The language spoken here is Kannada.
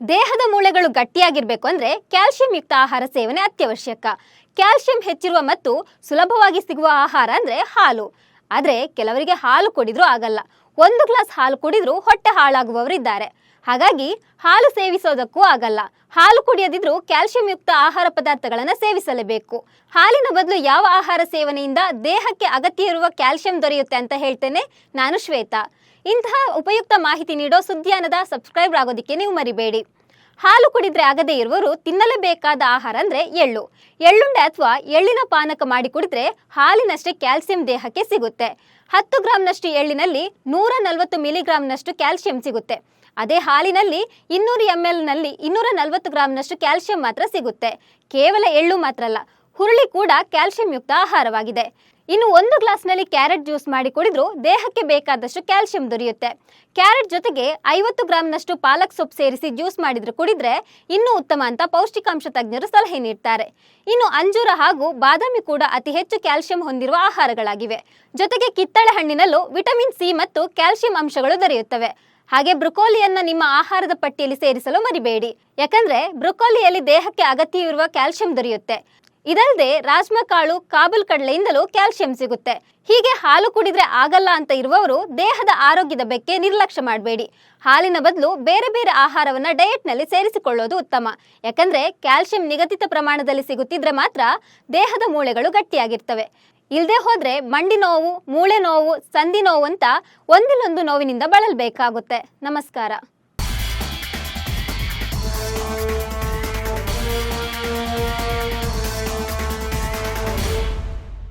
ದೇಹದ ಮೂಳೆಗಳು ಗಟ್ಟಿಯಾಗಿರಬೇಕು ಅಂದ್ರೆ ಕ್ಯಾಲ್ಸಿಯಂ ಯುಕ್ತ ಆಹಾರ ಸೇವನೆ ಅತ್ಯವಶ್ಯಕ. ಕ್ಯಾಲ್ಸಿಯಂ ಹೆಚ್ಚಿರುವ ಮತ್ತು ಸುಲಭವಾಗಿ ಸಿಗುವ ಆಹಾರ ಅಂದ್ರೆ ಹಾಲು. ಆದರೆ ಕೆಲವರಿಗೆ ಹಾಲು ಕುಡಿದ್ರೂ ಆಗಲ್ಲ. ಒಂದು ಗ್ಲಾಸ್ ಹಾಲು ಕುಡಿದ್ರೂ ಹೊಟ್ಟೆ ಹಾಳಾಗುವವರು ಇದ್ದಾರೆ ಹಾಗಾಗಿ ಹಾಲು ಸೇವಿಸೋದಕ್ಕೂ ಆಗಲ್ಲ. ಹಾಲು ಕುಡಿಯದಿದ್ರೂ ಕ್ಯಾಲ್ಸಿಯಂ ಯುಕ್ತ ಆಹಾರ ಪದಾರ್ಥಗಳನ್ನು ಸೇವಿಸಲೇಬೇಕು. ಹಾಲಿನ ಬದಲು ಯಾವ ಆಹಾರ ಸೇವನೆಯಿಂದ ದೇಹಕ್ಕೆ ಅಗತ್ಯ ಇರುವ ಕ್ಯಾಲ್ಸಿಯಂ ದೊರೆಯುತ್ತೆ ಅಂತ ಹೇಳ್ತೇನೆ ನಾನು ಶ್ವೇತಾ. ಇಂತಹ ಉಪಯುಕ್ತ ಮಾಹಿತಿ ನೀಡೋ ಸುದ್ದಿಯಾನದ ಸಬ್ಸ್ಕ್ರೈಬ್ ಆಗೋದಕ್ಕೆ ನೀವು ಮರಿಬೇಡಿ. ಹಾಲು ಕುಡಿದ್ರೆ ಆಗದೇ ಇರುವವರು ತಿನ್ನಲೇಬೇಕಾದ ಆಹಾರ ಅಂದ್ರೆ ಎಳ್ಳು. ಎಳ್ಳುಂಡೆ ಅಥವಾ ಎಳ್ಳಿನ ಪಾನಕ ಮಾಡಿ ಕುಡಿದ್ರೆ ಹಾಲಿನಷ್ಟೇ ಕ್ಯಾಲ್ಸಿಯಂ ದೇಹಕ್ಕೆ ಸಿಗುತ್ತೆ. ಹತ್ತು ಗ್ರಾಂನಷ್ಟು ಎಳ್ಳಿನಲ್ಲಿ ನೂರ ನಲವತ್ತು ಮಿಲಿಗ್ರಾಂನಷ್ಟು ಕ್ಯಾಲ್ಸಿಯಂ ಸಿಗುತ್ತೆ. ಅದೇ ಹಾಲಿನಲ್ಲಿ ಇನ್ನೂರು ಎಂ ನಲ್ಲಿ ಇನ್ನೂರ ನಲವತ್ತು ಗ್ರಾಂನಷ್ಟು ಕ್ಯಾಲ್ಸಿಯಂ ಮಾತ್ರ ಸಿಗುತ್ತೆ. ಕೇವಲ ಎಳ್ಳು ಮಾತ್ರ ಅಲ್ಲ ಹುರುಳಿ ಕೂಡ ಕ್ಯಾಲ್ಸಿಯಂ ಯುಕ್ತ ಆಹಾರವಾಗಿದೆ. ಇನ್ನು ಒಂದು ಗ್ಲಾಸ್ನಲ್ಲಿ ಕ್ಯಾರೆಟ್ ಜ್ಯೂಸ್ ಮಾಡಿ ಕುಡಿದ್ರೂ ದೇಹಕ್ಕೆ ಬೇಕಾದಷ್ಟು ಕ್ಯಾಲ್ಸಿಯಂ ದೊರೆಯುತ್ತೆ. ಕ್ಯಾರೆಟ್ ಜೊತೆಗೆ ಐವತ್ತು ಗ್ರಾಂನಷ್ಟು ಪಾಲಕ್ ಸೊಪ್ಪು ಸೇರಿಸಿ ಜ್ಯೂಸ್ ಮಾಡಿದ್ರು ಕುಡಿದ್ರೆ ಇನ್ನೂ ಉತ್ತಮ ಅಂತ ಪೌಷ್ಟಿಕಾಂಶ ತಜ್ಞರು ಸಲಹೆ ನೀಡ್ತಾರೆ. ಇನ್ನು ಅಂಜೂರ ಹಾಗೂ ಬಾದಾಮಿ ಕೂಡ ಅತಿ ಹೆಚ್ಚು ಕ್ಯಾಲ್ಸಿಯಂ ಹೊಂದಿರುವ ಆಹಾರಗಳಾಗಿವೆ. ಜೊತೆಗೆ ಕಿತ್ತಳೆ ಹಣ್ಣಿನಲ್ಲೂ ವಿಟಮಿನ್ ಸಿ ಮತ್ತು ಕ್ಯಾಲ್ಸಿಯಂ ಅಂಶಗಳು ದೊರೆಯುತ್ತವೆ. ಹಾಗೆ ಬ್ರೊಕೋಲಿಯನ್ನ ನಿಮ್ಮ ಆಹಾರದ ಪಟ್ಟಿಯಲ್ಲಿ ಸೇರಿಸಲು ಮರಿಬೇಡಿ. ಯಾಕಂದ್ರೆ ಬ್ರೊಕೋಲಿಯಲ್ಲಿ ದೇಹಕ್ಕೆ ಅಗತ್ಯವಿರುವ ಕ್ಯಾಲ್ಸಿಯಂ ದೊರೆಯುತ್ತೆ. ಇದಲ್ಲದೆ ರಾಜ್ಮಾ ಕಾಳು ಕಾಬುಲ್ ಕಡಲೆಯಿಂದಲೂ ಕ್ಯಾಲ್ಸಿಯಂ ಸಿಗುತ್ತೆ. ಹೀಗೆ ಹಾಲು ಕುಡಿದ್ರೆ ಆಗಲ್ಲ ಅಂತ ಇರುವವರು ದೇಹದ ಆರೋಗ್ಯದ ಬಗ್ಗೆ ನಿರ್ಲಕ್ಷ್ಯ ಮಾಡಬೇಡಿ. ಹಾಲಿನ ಬದಲು ಬೇರೆ ಬೇರೆ ಆಹಾರವನ್ನ ಡಯಟ್ನಲ್ಲಿ ಸೇರಿಸಿಕೊಳ್ಳೋದು ಉತ್ತಮ. ಯಾಕಂದ್ರೆ ಕ್ಯಾಲ್ಸಿಯಂ ನಿಗದಿತ ಪ್ರಮಾಣದಲ್ಲಿ ಸಿಗುತ್ತಿದ್ರೆ ಮಾತ್ರ ದೇಹದ ಮೂಳೆಗಳು ಗಟ್ಟಿಯಾಗಿರ್ತವೆ. ಇಲ್ಲದೆ ಹೋದ್ರೆ ಮಂಡಿ ನೋವು, ಮೂಳೆ ನೋವು, ಸಂಧಿ ನೋವು ಅಂತ ಒಂದಿಲ್ಲೊಂದು ನೋವಿನಿಂದ ಬಳಲಬೇಕಾಗುತ್ತೆ. ನಮಸ್ಕಾರ.